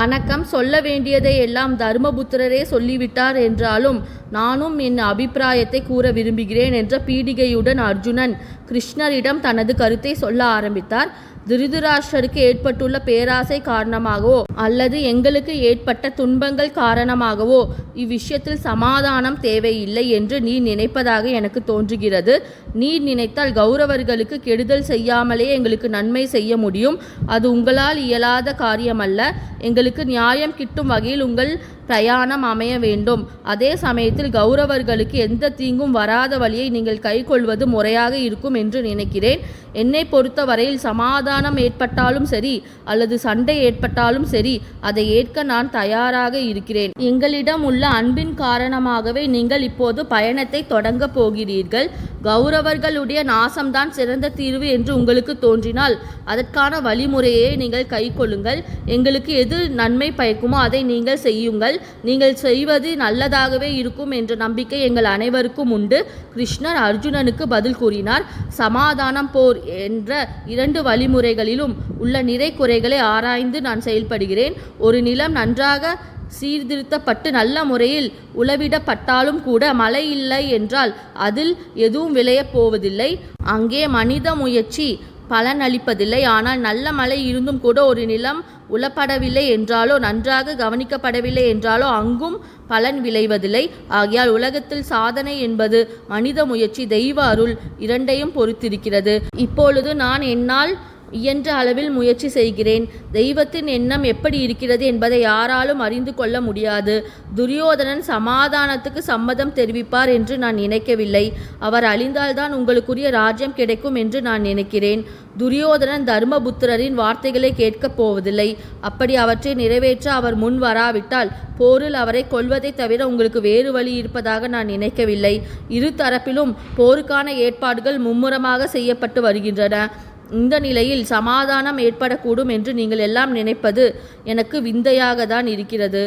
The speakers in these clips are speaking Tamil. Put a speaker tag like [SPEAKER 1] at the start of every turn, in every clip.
[SPEAKER 1] வணக்கம் சொல்ல வேண்டியதை எல்லாம் தர்மபுத்திரரே சொல்லிவிட்டார் என்றாலும் நானும் என் அபிப்பிராயத்தை கூற விரும்புகிறேன் என்ற பீடிகையுடன் அர்ஜுனன் கிருஷ்ணரிடம் தனது கருத்தை சொல்ல ஆரம்பித்தார். திருதராஷ்டருக்கு ஏற்பட்டுள்ள பேராசை காரணமாகவோ அல்லது எங்களுக்கு ஏற்பட்ட துன்பங்கள் காரணமாகவோ இவ்விஷயத்தில் சமாதானம் தேவையில்லை என்று நீ நினைப்பதாக எனக்கு தோன்றுகிறது. நீ நினைத்தால் கௌரவர்களுக்கு கெடுதல் செய்யாமலே எங்களுக்கு நன்மை செய்ய முடியும். அது உங்களால் இயலாத காரியமல்ல. எங்களுக்கு நியாயம் கிட்டும் வகையில் உங்கள் பிரயாணம் அமைய வேண்டும். அதே சமயத்தில் கௌரவர்களுக்கு எந்த தீங்கும் வராத வழியை நீங்கள் கைக்கொள்வது முறையாக இருக்கும் என்று நினைக்கிறேன். என்னை பொறுத்தவரையில் சமாதானம் ஏற்பட்டாலும் சரி அல்லது சண்டை ஏற்பட்டாலும் சரி அதை ஏற்க நான் தயாராக இருக்கிறேன். எங்களிடம் உள்ள அன்பின் காரணமாகவே நீங்கள் இப்போது பயணத்தை தொடங்க போகிறீர்கள். கௌரவர்களுடைய நாசம்தான் சிறந்த தீர்வு என்று உங்களுக்கு தோன்றினால் அதற்கான வழிமுறையை நீங்கள் கைக்கொள்ளுங்கள். எங்களுக்கு எது நன்மை பயக்குமோ அதை நீங்கள் செய்யுங்கள். நீங்கள் செய்வது நல்லதாகவே இருக்கும் என்ற நம்பிக்கை எங்கள் அனைவருக்கும் உண்டு. கிருஷ்ணர் அர்ஜுனனுக்கு பதில் கூறினார் சமாதானம் போர் என்ற இரண்டு வழிமுறைகளிலும் உள்ள நிறை குறைகளை ஆராய்ந்து நான் செயல்படுகிறேன். ஒரு நிலம் நன்றாக சீர்திருத்தப்பட்டு நல்ல முறையில் உளவிடப்பட்டாலும் கூட மழை இல்லை என்றால் அதில் எதுவும் விளையப் போவதில்லை. அங்கே மனித முயற்சி பலனளிப்பதில்லை. ஆனால் நல்ல மழை இருந்தும் கூட ஒரு நிலம் உளப்படவில்லை என்றாலோ நன்றாக கவனிக்கப்படவில்லை என்றாலோ அங்கும் பலன் விளைவதில்லை. ஆகையால் உலகத்தில் சாதனை என்பது மனித முயற்சி தெய்வ அருள் இரண்டையும் பொறுத்திருக்கிறது. இப்பொழுது நான் என்னால் இயன்ற அளவில் முயற்சி செய்கிறேன். தெய்வத்தின் எண்ணம் எப்படி இருக்கிறது என்பதை யாராலும் அறிந்து கொள்ள முடியாது. துரியோதனன் சமாதானத்துக்கு சம்மதம் தெரிவிப்பார் என்று நான் நினைக்கவில்லை. அவர் அழிந்தால்தான் உங்களுக்குரிய ராஜ்யம் கிடைக்கும் என்று நான் நினைக்கிறேன். துரியோதனன் தர்மபுத்திரரின் வார்த்தைகளை கேட்கப் போவதில்லை. அப்படி அவற்றை நிறைவேற்ற அவர் முன் வராவிட்டால் போரில் அவரை கொல்வதை தவிர உங்களுக்கு வேறு வழி இருப்பதாக நான் நினைக்கவில்லை. இரு தரப்பிலும் போருக்கான ஏற்பாடுகள் மும்முரமாக செய்யப்பட்டு வருகின்றன. இந்த நிலையில் சமாதானம் ஏற்படக்கூடும் என்று நீங்கள் எல்லாம் நினைப்பது எனக்கு விந்தையாக தான் இருக்கிறது.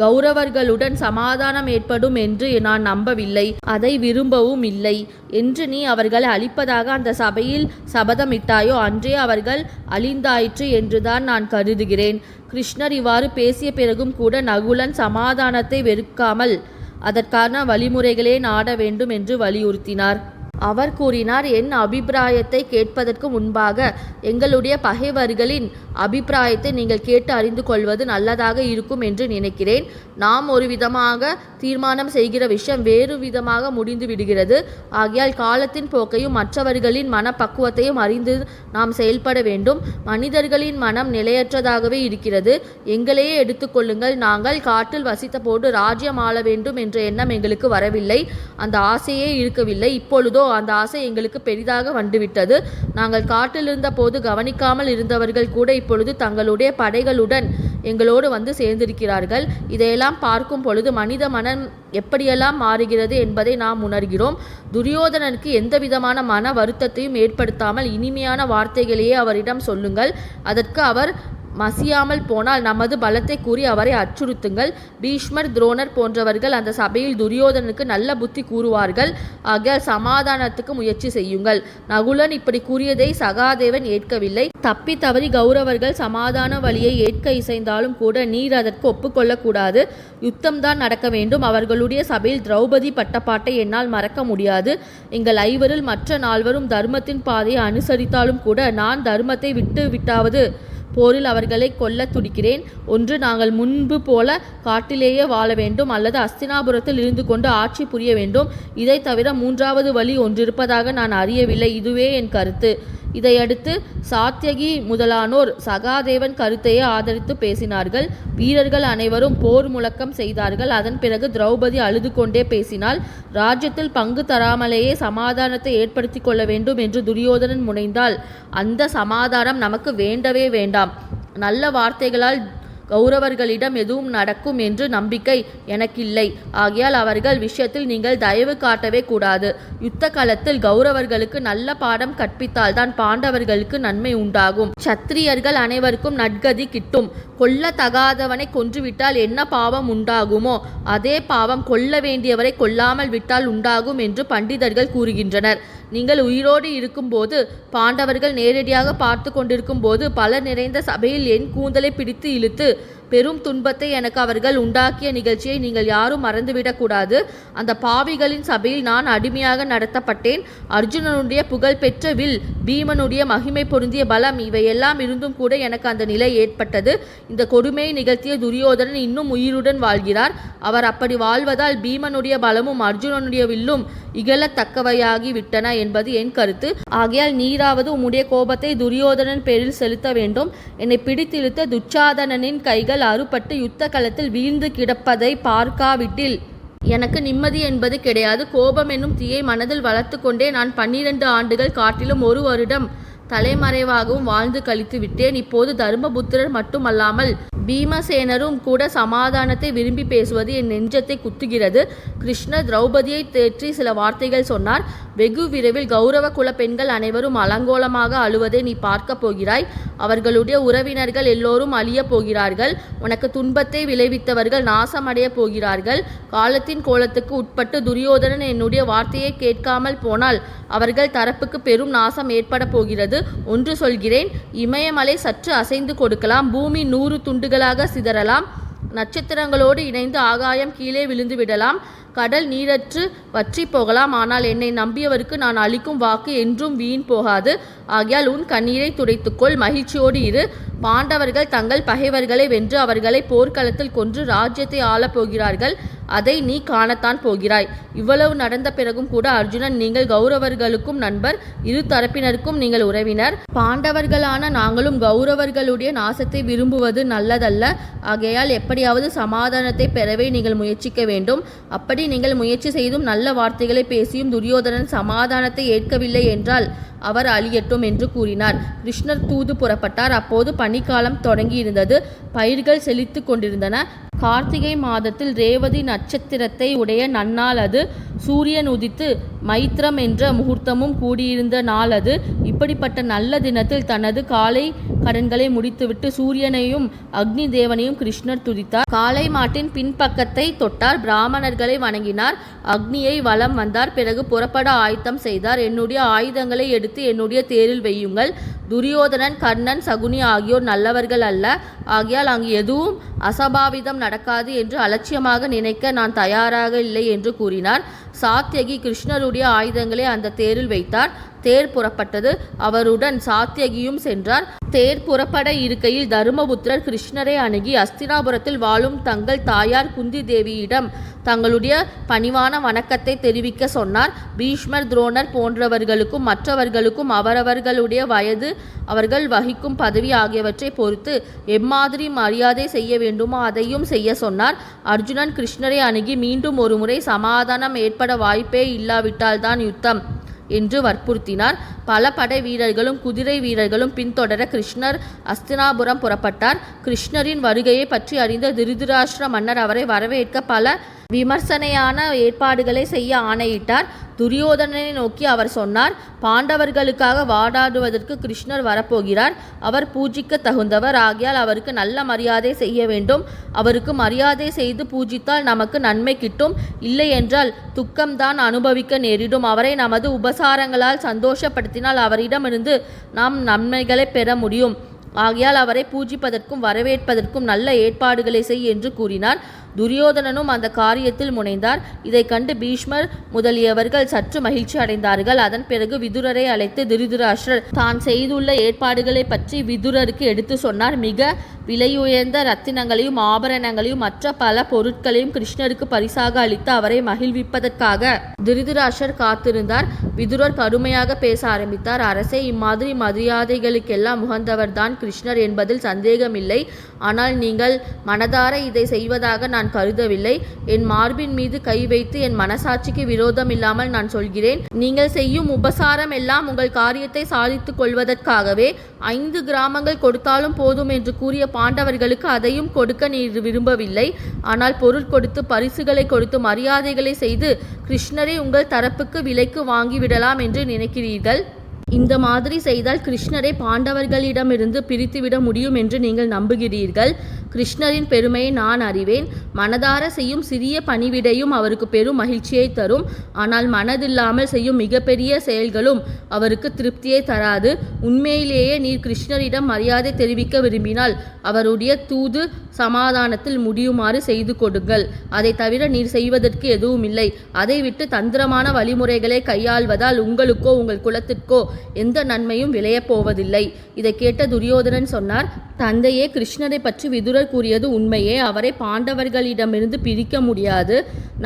[SPEAKER 1] கௌரவர்களுடன் சமாதானம் ஏற்படும் என்று நான் நம்பவில்லை. அதை விரும்பவும் இல்லை. என்று நீ அவர்களை அழிப்பதாக அந்த சபையில் சபதமிட்டாயோ அன்றே அவர்கள் அழிந்தாயிற்று என்றுதான் நான் கருதுகிறேன். கிருஷ்ணர் இவ்வாறு பேசிய பிறகும் கூட நகுலன் சமாதானத்தை வெறுக்காமல் அதற்கான வழிமுறைகளே நாட வேண்டும் என்று வலியுறுத்தினார். அவர் கூறினார் என் அபிப்பிராயத்தை கேட்பதற்கு முன்பாக எங்களுடைய பகைவர்களின் அபிப்பிராயத்தை நீங்கள் கேட்டு அறிந்து கொள்வது நல்லதாக இருக்கும் என்று நினைக்கிறேன். நாம் ஒரு விதமாக தீர்மானம் செய்கிற விஷயம் வேறு விதமாக முடிந்து விடுகிறது. ஆகையால் காலத்தின் போக்கையும் மற்றவர்களின் மனப்பக்குவத்தையும் அறிந்து நாம் செயல்பட வேண்டும். மனிதர்களின் மனம் நிலையற்றதாகவே இருக்கிறது. எங்களையே எடுத்துக்கொள்ளுங்கள் நாங்கள் காட்டில் வசித்த போது ராஜ்யம் ஆள வேண்டும் என்ற எண்ணம் எங்களுக்கு வரவில்லை. அந்த ஆசையே இருக்கவில்லை. இப்பொழுதோ அந்த ஆசை எங்களுக்கு பெரிதாக வந்துவிட்டது. நாங்கள் காட்டில் இருந்த போது கவனிக்காமல் இருந்தவர்கள் கூட இப்பொழுது தங்களுடைய படைகளுடன் எங்களோடு வந்து சேர்ந்திருக்கிறார்கள். இதையெல்லாம் பார்க்கும் பொழுது மனித மனம் எப்படியெல்லாம் மாறுகிறது என்பதை நாம் உணர்கிறோம். துரியோதனனுக்கு எந்த விதமான மன வருத்தத்தையும் ஏற்படுத்தாமல் இனிமையான வார்த்தைகளையே அவரிடம் சொல்லுங்கள். அதற்கு அவர் மசியாமல் போனால் நமது பலத்தை கூறி அவரை அச்சுறுத்துங்கள். பீஷ்மர் துரோணர் போன்றவர்கள் அந்த சபையில் துரியோதனுக்கு நல்ல புத்தி கூறுவார்கள். ஆக சமாதானத்துக்கு முயற்சி செய்யுங்கள். நகுலன் இப்படி கூறியதை சகாதேவன் ஏற்கவில்லை. தப்பி தவறி கௌரவர்கள் சமாதான வழியை ஏற்க இசைந்தாலும் கூட நீர் அதற்கு ஒப்புக்கொள்ளக்கூடாது. யுத்தம்தான் நடக்க வேண்டும். அவர்களுடைய சபையில் திரௌபதி பட்டப்பாட்டை என்னால் மறக்க முடியாது. எங்கள் ஐவரில் மற்ற நால்வரும் தர்மத்தின் பாதையை அனுசரித்தாலும் கூட நான் தர்மத்தை விட்டு விட்டாவது போரில் அவர்களை கொல்ல துடிக்கிறேன். ஒன்று நாங்கள் முன்பு போல காட்டிலேயே வாழ வேண்டும் அல்லது அஸ்தினாபுரத்தில் இருந்து கொண்டு ஆட்சி புரிய வேண்டும். இதை தவிர மூன்றாவது வழி ஒன்றிருப்பதாக நான் அறியவில்லை. இதுவே என் கருத்து. இதையடுத்து சாத்தியகி முதலானோர் சகாதேவன் கருத்தையே ஆதரித்து பேசினார்கள். வீரர்கள் அனைவரும் போர் முழக்கம் செய்தார்கள். அதன் பிறகு திரௌபதி அழுது கொண்டே பேசினாள். ராஜ்யத்தில் பங்கு தராமலேயே சமாதானத்தை ஏற்படுத்தி கொள்ள வேண்டும் என்று துரியோதனன் முனைந்தால் அந்த சமாதானம் நமக்கு வேண்டவே வேண்டாம். நல்ல வார்த்தைகளால் கௌரவர்களிடம் எதுவும் நடக்கும் என்று நம்பிக்கை எனக்கில்லை. ஆகையால் அவர்கள் விஷயத்தில் நீங்கள் தயவு காட்டவே கூடாது. யுத்த காலத்தில் கௌரவர்களுக்கு நல்ல பாடம் கற்பித்தால்தான் பாண்டவர்களுக்கு நன்மை உண்டாகும். சத்திரியர்கள் அனைவருக்கும் நற்கதி கிட்டும். கொல்ல தகாதவனை கொன்றுவிட்டால் என்ன பாவம் உண்டாகுமோ அதே பாவம் கொல்ல வேண்டியவரை கொல்லாமல் விட்டால் உண்டாகும் என்று பண்டிதர்கள் கூறுகின்றனர். நீங்கள் உயிரோடு இருக்கும்போது பாண்டவர்கள் நேரடியாக பார்த்து கொண்டிருக்கும் போது பலர் நிறைந்த சபையில் என் கூந்தலை பிடித்து இழுத்து பெரும் துன்பத்தை எனக்கு அவர்கள் உண்டாக்கிய நிகழ்ச்சியை நீங்கள் யாரும் மறந்துவிடக்கூடாது அந்த பாவிகளின் சபையில் நான் அடிமையாக நடத்தப்பட்டேன். அர்ஜுனனுடைய புகழ்பெற்ற வில் பீமனுடைய மகிமை பொருந்திய பலம் இவையெல்லாம் இருந்தும் கூட எனக்கு அந்த நிலை ஏற்பட்டது. இந்த கொடுமையை நிகழ்த்திய துரியோதனன் இன்னும் உயிருடன் வாழ்கிறார். அவர் அப்படி வாழ்வதால் பீமனுடைய பலமும் அர்ஜுனனுடைய வில்லும் இகழத்தக்கவையாகி விட்டன என்பது என் கருத்து. ஆகையால் நீராவது உம்முடைய கோபத்தை துரியோதனன் பேரில் செலுத்த வேண்டும். என்னை பிடித்திழுத்த துச்சாதனனின் கைகள் அறுபட்டு யுத்த களத்தில் வீழ்ந்து கிடப்பதை பார்க்காவிட்டில். எனக்கு நிம்மதி என்பது கிடையாது. கோபம் என்னும் தீயை மனதில் வளர்த்து கொண்டே நான் பன்னிரண்டு ஆண்டுகள் காட்டிலும் ஒரு வருடம் தலைமறைவாகவும் வாழ்ந்து கழித்து விட்டேன். இப்போது தர்மபுத்திரர் மட்டுமல்லாமல் பீமசேனரும் கூட சமாதானத்தை விரும்பி பேசுவது என் நெஞ்சத்தை குத்துகிறது. கிருஷ்ணர் திரௌபதியை தேற்றி சில வார்த்தைகள் சொன்னார். வெகு விரைவில் கௌரவ குல பெண்கள் அனைவரும் அலங்கோலமாக அழுவதை நீ பார்க்க போகிறாய். அவர்களுடைய உறவினர்கள் எல்லோரும் அழியப் போகிறார்கள். உனக்கு துன்பத்தை விளைவித்தவர்கள் நாசமடைய போகிறார்கள். காலத்தின் கோலத்துக்கு உட்பட்டு துரியோதனன் என்னுடைய வார்த்தையை கேட்காமல் போனால் அவர்கள் தரப்புக்கு பெரும் நாசம் ஏற்பட போகிறது. ஒன்று சொல்கிறேன் இமயமலை சற்று அசைந்து கொடுக்கலாம் பூமி நூறு துண்டுகளாக சிதறலாம் நட்சத்திரங்களோடு இணைந்து ஆகாயம் கீழே விழுந்து விடலாம். கடல் நீரற்று வற்றி போகலாம். ஆனால் என்னை நம்பியவருக்கு நான் அளிக்கும் வாக்கு என்றும் வீண் போகாது. ஆகையால் உன் கண்ணீரை துடைத்துக்கொள். மகிழ்ச்சியோடு இரு. பாண்டவர்கள் தங்கள் பகைவர்களை வென்று அவர்களை போர்க்களத்தில் கொன்று ராஜ்யத்தை ஆளப் போகிறார்கள் அதை நீ காணத்தான் போகிறாய். இவ்வளவு நடந்த பிறகும் கூட அர்ஜுனன் நீங்கள் கௌரவர்களுக்கும் நண்பர் இரு தரப்பினருக்கும் நீங்கள் உறவினர். பாண்டவர்களான நாங்களும் கௌரவர்களுடைய நாசத்தை விரும்புவது நல்லதல்ல. ஆகையால் எப்படியாவது சமாதானத்தை பெறவே நீங்கள் முயற்சிக்க வேண்டும். அப்படி நீங்கள் முயற்சி செய்தும் நல்ல வார்த்தைகளை பேசியும் துரியோதனன் சமாதானத்தை ஏற்கவில்லை என்றால் அவர் அழியட்டும் என்று கூறினார். கிருஷ்ணர் தூது புறப்பட்டார். அப்போது பனிக்காலம் தொடங்கியிருந்தது. பயிர்கள் செழித்து கொண்டிருந்தன. கார்த்திகை மாதத்தில் ரேவதி நட்சத்திரத்தை உடைய நன்னாள் அது. சூரியன் உதித்து மைத்திரம் என்ற முகூர்த்தமும் கூடியிருந்த நாள் அது. இப்படிப்பட்ட நல்ல தினத்தில் தனது காலை கடன்களை முடித்துவிட்டு சூரியனையும் அக்னி தேவனையும் கிருஷ்ணர் துதித்தார். காளை மாட்டின் பின்பக்கத்தை தொட்டார். பிராமணர்களை வணங்கினார். அக்னியை வலம் வந்தார். பிறகு புறப்பட ஆயத்தம் செய்தார். என்னுடைய ஆயுதங்களை எடுத்து என்னுடைய தேரில் வையுங்கள். துரியோதனன் கர்ணன் சகுனி ஆகியோர் நல்லவர்கள் அல்ல. ஆகையால் அங்கு எதுவும் அசபாவிதம் நடக்காது என்று அலட்சியமாக நினைக்க நான் தயாராக இல்லை என்று கூறினார் சாத்தியகி கிருஷ்ணருடைய ஆயுதங்களை அந்த தேரில் வைத்தார் தேர் புறப்பட்டது. அவருடன் சாத்தியகியும் சென்றார். தேர் புறப்பட இருக்கையில் தருமபுத்திரர் கிருஷ்ணரை அணுகி அஸ்தினாபுரத்தில் வாழும் தங்கள் தாயார் குந்தி தேவியிடம் தங்களுடைய பணிவான வணக்கத்தை தெரிவிக்க சொன்னார். பீஷ்மர் துரோணர் போன்றவர்களுக்கும் மற்றவர்களுக்கும் அவரவர்களுடைய வயது அவர்கள் வகிக்கும் பதவி ஆகியவற்றை பொறுத்து எம்மாதிரி மரியாதை செய்ய வேண்டுமோ அதையும் செய்ய சொன்னார். அர்ஜுனன் கிருஷ்ணரை அணுகி மீண்டும் ஒருமுறை சமாதானம் ஏற்பட வாய்ப்பே இல்லாவிட்டால்தான் யுத்தம் என்று வற்புறுத்தினார். பல படை வீரர்களும் குதிரை வீரர்களும் பின்தொடர கிருஷ்ணர் அஸ்தினாபுரம் புறப்பட்டார். கிருஷ்ணரின் வருகையை பற்றி அறிந்த திருதராஷ்டிர மன்னர் அவரை வரவேற்க பல விமர்சனையான ஏற்பாடுகளை செய்ய ஆணையிட்டார். துரியோதனனை நோக்கி அவர் சொன்னார் பாண்டவர்களுக்காக வாடாடுவதற்கு கிருஷ்ணர் வரப்போகிறார். அவர் பூஜிக்க தகுந்தவர். ஆகியால் அவருக்கு நல்ல மரியாதை செய்ய வேண்டும். அவருக்கு மரியாதை செய்து பூஜித்தால் நமக்கு நன்மை கிட்டும். இல்லை என்றால் துக்கம்தான் அனுபவிக்க நேரிடும். அவரை நமது உபசாரங்களால் சந்தோஷப்படுத்தினால் அவரிடமிருந்து நாம் நன்மைகளை பெற முடியும். ஆகையால் அவரை பூஜிப்பதற்கும் வரவேற்பதற்கும் நல்ல ஏற்பாடுகளை செய் என்று கூறினார். துரியோதனனும் அந்த காரியத்தில் முனைந்தார். இதை கண்டு பீஷ்மர் முதலியவர்கள் சற்று மகிழ்ச்சி அடைந்தார்கள். அதன் பிறகு விதுரரை அழைத்து திருதராஷ்டிரர் தான் செய்துள்ள ஏற்பாடுகளை பற்றி விதுரருக்கு எடுத்து சொன்னார். மிக விலையுயர்ந்த ரத்தினங்களையும் ஆபரணங்களையும் மற்ற பல பொருட்களையும் கிருஷ்ணருக்கு பரிசாக அளித்து அவரை மகிழ்விப்பதற்காக திருதராஷ்டர் காத்திருந்தார். விதுரர் கடுமையாக பேச ஆரம்பித்தார். அரசே இம்மாதிரி மரியாதைகளுக்கெல்லாம் உகந்தவர்தான் கிருஷ்ணர் என்பதில் சந்தேகமில்லை. ஆனால் நீங்கள் மனதார இதை செய்வதாக நான் நான் கருதவில்லை. என் மார்பின் மீது கை வைத்து என் மனசாட்சிக்கு விரோதம் இல்லாமல் நான் சொல்கிறேன். நீங்கள் செய்யும் உபசாரம் எல்லாம் உங்கள் காரியத்தை சாதித்துக் கொள்வதற்காகவே. ஐந்து கிராமங்கள் கொடுத்தாலும் போதும் என்று கூறிய பாண்டவர்களுக்கு அதையும் கொடுக்க நீர் விரும்பவில்லை. ஆனால் பொருள் கொடுத்து பரிசுகளை கொடுத்து மரியாதைகளை செய்து கிருஷ்ணரை உங்கள் தரப்புக்கு விலைக்கு வாங்கிவிடலாம் என்று நினைக்கிறீர்கள்? இந்த மாதிரி செய்தால் கிருஷ்ணரை பாண்டவர்களிடமிருந்து பிரித்துவிட முடியும் என்று நீங்கள் நம்புகிறீர்கள். கிருஷ்ணரின் பெருமையை நான் அறிவேன். மனதார செய்யும் சிறிய பணிவிடையும் அவருக்கு பெரும் மகிழ்ச்சியை தரும். ஆனால் மனதில்லாமல் செய்யும் மிகப்பெரிய செயல்களும் அவருக்கு திருப்தியை தராது. உண்மையிலேயே நீர் கிருஷ்ணரிடம் மரியாதை தெரிவிக்க விரும்பினால் அவருடைய தூது சமாதானத்தில் முடியுமாறு செய்து கொடுங்கள். அதை தவிர நீர் செய்வதற்கு எதுவும் இல்லை. அதை விட்டு தந்திரமான வழிமுறைகளை கையாள்வதால் உங்களுக்கோ உங்கள் குலத்திற்கோ எந்த நன்மையும் விளையப் போவதில்லை. இதை கேட்ட துரியோதனன் சொன்னார் தந்தையே கிருஷ்ணரை பற்றி விதுர விதுரர் கூறியது உண்மையே. அவரை பாண்டவர்களிடமிருந்து பிரிக்க முடியாது.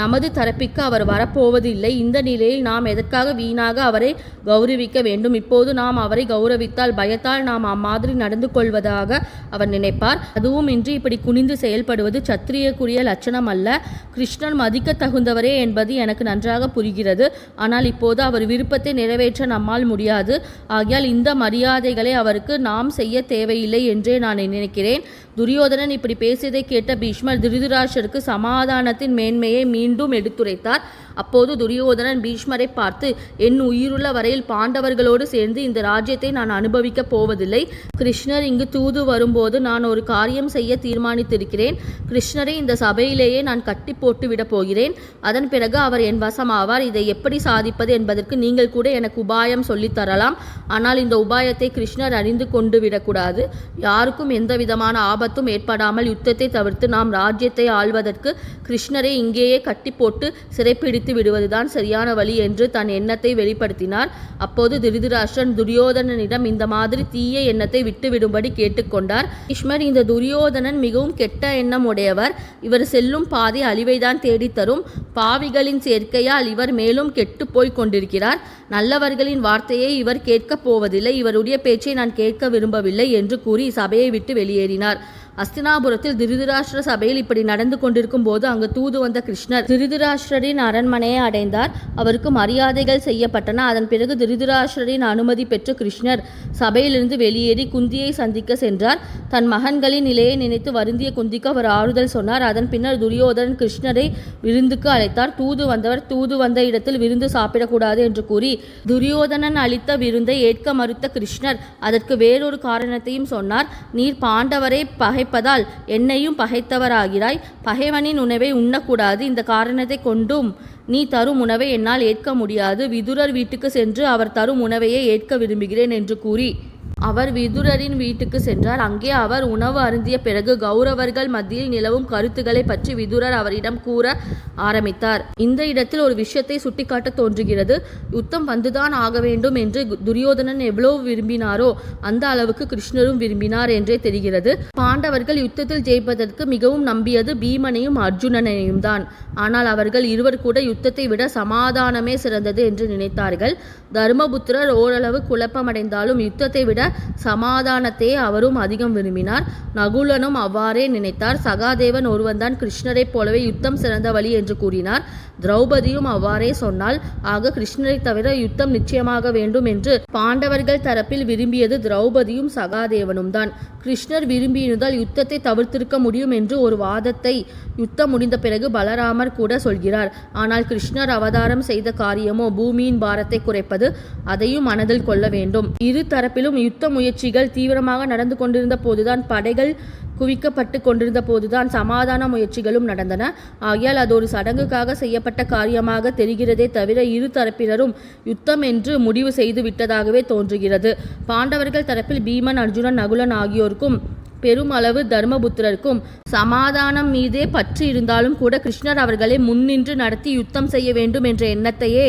[SPEAKER 1] நமது தரப்பிற்கு அவர் வரப்போவதில்லை. இந்த நிலையில் நாம் எதற்காக வீணாக அவரை கௌரவிக்க வேண்டும்? இப்போது நாம் அவரை கௌரவித்தால் பயத்தால் நாம் அம்மாதிரி நடந்து கொள்வதாக அவர் நினைப்பார். அதுவும் இன்றி இப்படி குனிந்து செயல்படுவது சத்திரியக்குரிய லட்சணம் அல்ல. கிருஷ்ணன் மதிக்க தகுந்தவரே என்பது எனக்கு நன்றாக புரிகிறது. ஆனால் இப்போது அவர் விருப்பத்தை நிறைவேற்ற நம்மால் முடியாது. ஆகையால் இந்த மரியாதைகளை அவருக்கு நாம் செய்ய தேவையில்லை என்றே நான் நினைக்கிறேன். துரியோதனன் இப்படி பேசியதை கேட்ட பீஷ்மர் திருதராஷருக்கு சமாதானத்தின் மேன்மையை மீண்டும் எடுத்துரைத்தார். அப்போது துரியோதனன் பீஷ்மரை பார்த்து என் உயிருள்ள வரையில் பாண்டவர்களோடு சேர்ந்து இந்த ராஜ்யத்தை நான் அனுபவிக்கப் போவதில்லை. கிருஷ்ணர் இங்கு தூது வரும்போது நான் ஒரு காரியம் செய்ய தீர்மானித்திருக்கிறேன். கிருஷ்ணரை இந்த சபையிலேயே நான் கட்டி போட்டு விடப் போகிறேன். அதன் பிறகு அவர் என் வசமாவார். இதை எப்படி சாதிப்பது என்பதற்கு நீங்கள் கூட எனக்கு உபாயம் சொல்லித் தரலாம். ஆனால் இந்த உபாயத்தை கிருஷ்ணர் அறிந்து கொண்டு விடக்கூடாது. யாருக்கும் எந்த விதமான ஆபத்தும் ஏற்படாமல் யுத்தத்தை தவிர்த்து நாம் ராஜ்யத்தை ஆள்வதற்கு கிருஷ்ணரை இங்கேயே கட்டி போட்டு சிறைப்பிடித்து விடுவதுதான் சரியான வழி என்று தன் எண்ணத்தை வெளிப்படுத்தினார். அப்போது திருதராஷ்டிரன் துரியோதனனிடம் இந்த மாதிரி தீய எண்ணத்தை விட்டுவிடும்படி கேட்டுக்கொண்டார். கிருஷ்ணர் இந்த துரியோதனன் மிகவும் கெட்ட எண்ணம் உடையவர். இவர் செல்லும் பாதை அழிவைதான் தேடித்தரும். பாவிகளின் சேர்க்கையால் இவர் மேலும் கெட்டு போய் கொண்டிருக்கிறார். நல்லவர்களின் வார்த்தையை இவர் கேட்கப் போவதில்லை. இவருடைய பேச்சை நான் கேட்க விரும்பவில்லை என்று கூறி சபையை விட்டு வெளியேறினார். அஸ்தினாபுரத்தில் திருதராஷ்டிர சபையில் இப்படி நடந்து கொண்டிருக்கும் போது அங்கு தூது வந்த கிருஷ்ணர் திருதராஷ்டிரரின் அரண்மனையை அடைந்தார். அவருக்கு மரியாதைகள் செய்யப்பட்டன. அதன் பிறகு திருதராஷ்டிரரின் அனுமதி பெற்ற கிருஷ்ணர் சபையிலிருந்து வெளியேறி குந்தியை சந்திக்க சென்றார். தன் மகன்களின் நிலையை நினைத்து வருந்திய குந்திக்கு அவர் ஆறுதல் சொன்னார். அதன் பின்னர் துரியோதனன் கிருஷ்ணரை விருந்துக்கு அழைத்தார். தூது வந்தவர் தூது வந்த இடத்தில் விருந்து சாப்பிடக்கூடாது என்று கூறி துரியோதனன் அளித்த விருந்தை ஏற்க மறுத்த கிருஷ்ணர் அதற்கு வேறொரு காரணத்தையும் சொன்னார். நீர் பாண்டவரை பகை பகைப்பதால் என்னையும் பகைத்தவராகிறாய். பகைவனின் உணவை உண்ணக்கூடாது. இந்த காரணத்தை கொண்டும் நீ தரும் உணவை என்னால் ஏற்க முடியாது. விதுரர் வீட்டுக்கு சென்று அவர் தரும் உணவையே ஏற்க விரும்புகிறேன் என்று கூறி அவர் விதுரரின் வீட்டுக்கு சென்றார். அங்கே அவர் உணவு அருந்திய பிறகு கௌரவர்கள் மத்தியில் நிலவும் கருத்துக்களை பற்றி விதுரர் அவரிடம் கூற ஆரம்பித்தார். இந்த இடத்தில் ஒரு விஷயத்தை சுட்டிக்காட்ட தோன்றுகிறது. யுத்தம் வந்துதான் ஆக வேண்டும் என்று துரியோதனன் எவ்வளவு விரும்பினாரோ அந்த அளவுக்கு கிருஷ்ணரும் விரும்பினார் என்றே தெரிகிறது. பாண்டவர்கள் யுத்தத்தில் ஜெயிப்பதற்கு மிகவும் நம்பியது பீமனையும் அர்ஜுனனையும் தான். ஆனால் அவர்கள் இருவர் கூட யுத்தத்தை விட சமாதானமே சிறந்தது என்று நினைத்தார்கள். தர்மபுத்திரர் ஓரளவு குழப்பமடைந்தாலும் யுத்தத்தை விட சமாதானத்தை அவரும் அதிகம் விரும்பினார். நகுலனும் அவ்வாறே நினைத்தார். சகாதேவன் ஒருவன்தான் கிருஷ்ணரைப் போலவே யுத்தம் சிறந்த வழி என்று கூறினார். திரௌபதியும் அவ்வாறே சொன்னால் ஆக கிருஷ்ணரை தவிர யுத்தம் நிச்சயமாக வேண்டும் என்று பாண்டவர்கள் தரப்பில் விரும்பியது திரௌபதியும் சகாதேவனும் தான். கிருஷ்ணர் விரும்பியிருந்தால் யுத்தத்தை தவிர்த்திருக்க முடியும் என்று ஒரு வாதத்தை யுத்தம் முடிந்த பிறகு பலராமர் கூட சொல்கிறார். ஆனால் கிருஷ்ணர் அவதாரம் செய்த காரியமோ பூமியின் பாரத்தை குறைப்பது அதையும் மனதில் கொள்ள வேண்டும். இரு தரப்பிலும் யுத்த முயற்சிகள் தீவிரமாக நடந்து கொண்டிருந்த போதுதான் படைகள் குவிக்கப்பட்டு கொண்டிருந்த போதுதான் சமாதான முயற்சிகளும் நடந்தன. ஆகையால் அது ஒரு சடங்குக்காக செய்யப்பட்ட காரியமாக தெரிகிறதே தவிர இரு தரப்பினரும் யுத்தம் என்று முடிவு செய்து விட்டதாகவே தோன்றுகிறது. பாண்டவர்கள் தரப்பில் பீமன் அர்ஜுனன் நகுலன் ஆகியோருக்கும் பெருமளவு தர்மபுத்திரருக்கும் சமாதானம் மீதே பற்று இருந்தாலும் கூட கிருஷ்ணர் அவர்களை முன்னின்று நடத்தி யுத்தம் செய்ய வேண்டும் என்ற எண்ணத்தையே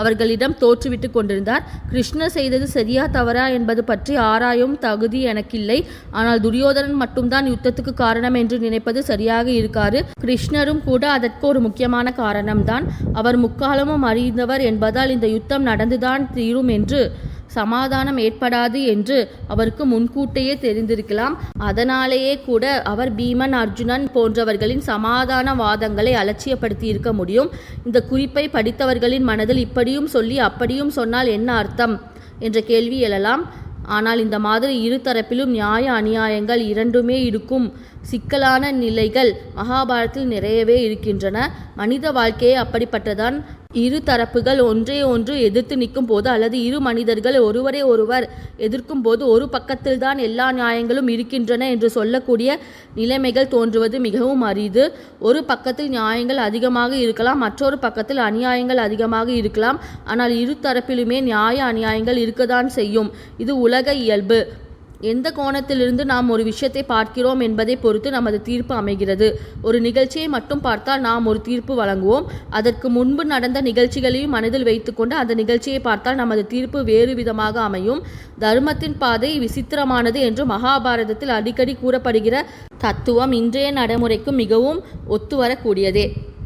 [SPEAKER 1] அவர்களிடம் தோற்றுவிட்டு கொண்டிருந்தார். கிருஷ்ணர் செய்தது சரியா தவறா என்பது பற்றி ஆராயும் தகுதி எனக்கில்லை. ஆனால் துரியோதனன் மட்டும்தான் யுத்தத்துக்கு காரணம் என்று நினைப்பது சரியாக இருக்காது. கிருஷ்ணரும் கூட அதற்கு ஒரு முக்கியமான காரணம்தான். அவர் முக்காலமும் அறிந்தவர் என்பதால் இந்த யுத்தம் நடந்துதான் தீரும் என்று சமாதானம் ஏற்படாது என்று அவருக்கு முன்கூட்டையே தெரிந்திருக்கலாம். அதனாலேயே கூட அவர் பீமன் அர்ஜுனன் போன்றவர்களின் சமாதான வாதங்களை அலட்சியப்படுத்தி இருக்க முடியும். இந்த குறிப்பை படித்தவர்களின் மனதில் இப்படியும் சொல்லி அப்படியும் சொன்னால் என்ன அர்த்தம்? என்ற கேள்வி எழலாம். ஆனால் இந்த மாதிரி இரு தரப்பிலும் நியாய அநியாயங்கள் இரண்டுமே இருக்கும். சிக்கலான நிலைகள் மகாபாரதத்தில் நிறையவே இருக்கின்றன. மனித வாழ்க்கையே அப்படிப்பட்டதான் இரு தரப்புகள் ஒன்றே ஒன்று எதிர்த்து நிற்கும் போது அல்லது இரு மனிதர்கள் ஒருவரை ஒருவர் எதிர்க்கும் போது ஒரு பக்கத்தில்தான் எல்லா நியாயங்களும் இருக்கின்றன என்று சொல்லக்கூடிய நிலைமைகள் தோன்றுவது மிகவும் அரிது. ஒரு பக்கத்தில் நியாயங்கள் அதிகமாக இருக்கலாம் மற்றொரு பக்கத்தில் அநியாயங்கள் அதிகமாக இருக்கலாம். ஆனால் இரு தரப்பிலுமே நியாய அநியாயங்கள் இருக்கதான் செய்யும். இது உலக இயல்பு. எந்த கோணத்திலிருந்து நாம் ஒரு விஷயத்தை பார்க்கிறோம் என்பதை பொறுத்து நமது தீர்ப்பு அமைகிறது. ஒரு நிகழ்ச்சியை மட்டும் பார்த்தால் நாம் ஒரு தீர்ப்பு வழங்குவோம். அதற்கு முன்பு நடந்த நிகழ்ச்சிகளையும் மனதில் வைத்துக்கொண்டு அந்த நிகழ்ச்சியை பார்த்தால் நமது தீர்ப்பு வேறு விதமாக அமையும். தர்மத்தின் பாதை விசித்திரமானது என்று மகாபாரதத்தில் அடிக்கடி கூறப்படுகிற தத்துவம் இன்றைய நடைமுறைக்கு மிகவும் ஒத்து வரக்கூடியதே